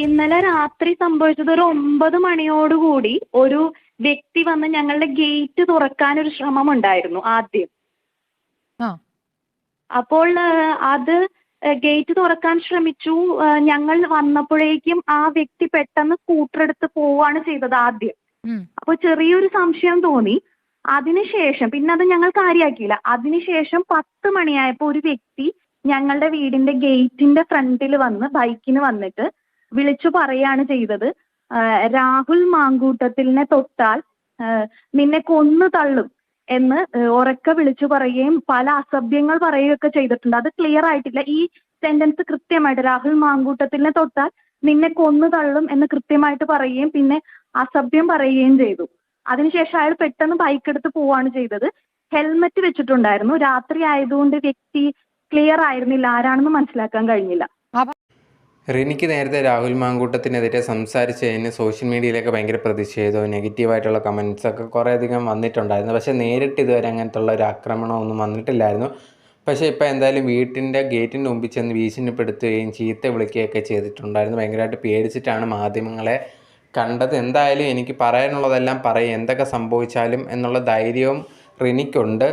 ഇന്നലെ രാത്രി സംഭവിച്ചത് ഒരു ഒമ്പത് മണിയോടുകൂടി ഒരു വ്യക്തി വന്ന് ഞങ്ങളുടെ ഗേറ്റ് തുറക്കാൻ ഒരു ശ്രമം ഉണ്ടായിരുന്നു ആദ്യം അപ്പോൾ അത് ഗേറ്റ് തുറക്കാൻ ശ്രമിച്ചു. ഞങ്ങൾ വന്നപ്പോഴേക്കും ആ വ്യക്തി പെട്ടെന്ന് സ്കൂട്ടർ എടുത്ത് പോവാണ് ചെയ്തത് ആദ്യം. അപ്പൊ അപ്പോൾ ചെറിയൊരു സംശയം തോന്നി. അതിനുശേഷം പിന്നെ അത് ഞങ്ങൾ കാര്യമാക്കിയില്ല അതിനുശേഷം പത്ത് മണിയായപ്പോ ഒരു വ്യക്തി ഞങ്ങളുടെ വീടിന്റെ ഗേറ്റിന്റെ ഫ്രണ്ടിൽ വന്ന് ബൈക്കിന് വന്നിട്ട് വിളിച്ചു പറയാണ് ചെയ്തത്. രാഹുൽ മാങ്കൂട്ടത്തിലിനെ തൊട്ടാൽ നിന്നെ കൊന്നു തള്ളും എന്ന് ഉറക്കെ വിളിച്ചു പറയുകയും പല അസഭ്യങ്ങൾ പറയുകയൊക്കെ ചെയ്തിട്ടുണ്ട്. അത് ക്ലിയർ ആയിട്ടില്ല. ഈ സെന്റൻസ് കൃത്യമായിട്ട് രാഹുൽ മാങ്കൂട്ടത്തിലിനെ തൊട്ടാൽ നിന്നെ കൊന്നു തള്ളും എന്ന് കൃത്യമായിട്ട് പറയുകയും പിന്നെ അസഭ്യം പറയുകയും ചെയ്തു. അതിനുശേഷം അയാൾ പെട്ടെന്ന് ബൈക്ക് എടുത്ത് പോവാണ് ചെയ്തത്. ഹെൽമെറ്റ് വെച്ചിട്ടുണ്ടായിരുന്നു. രാത്രി ആയതുകൊണ്ട് വ്യക്തി ക്ലിയർ ആയിരുന്നില്ല. ആരാണെന്ന് മനസ്സിലാക്കാൻ കഴിഞ്ഞില്ല. റിനിക്ക് നേരത്തെ രാഹുൽ മാങ്കൂട്ടത്തിനെതിരെ സംസാരിച്ചതിന് സോഷ്യൽ മീഡിയയിലൊക്കെ ഭയങ്കര പ്രതിഷേധവും നെഗറ്റീവായിട്ടുള്ള കമൻസൊക്കെ കുറേയധികം വന്നിട്ടുണ്ടായിരുന്നു. പക്ഷേ നേരിട്ട് ഇതുവരെ അങ്ങനത്തുള്ള ഒരു ആക്രമണമൊന്നും വന്നിട്ടില്ലായിരുന്നു. പക്ഷേ ഇപ്പോൾ എന്തായാലും വീട്ടിന്റെ ഗേറ്റിന്റെ മുമ്പിൽ ചെന്ന് ഭീഷണിപ്പെടുത്തുകയും ചീത്ത വിളിക്കുകയൊക്കെ ചെയ്തിട്ടുണ്ടായിരുന്നു. ഭയങ്കരമായിട്ട് പേടിച്ചിട്ടാണ് മാധ്യമങ്ങളെ കണ്ടത്. എന്തായാലും എനിക്ക് പറയാനുള്ളതെല്ലാം പറയും. എന്തൊക്കെ സംഭവിച്ചാലും എന്നുള്ള ധൈര്യവും റിനിക്കുണ്ട്.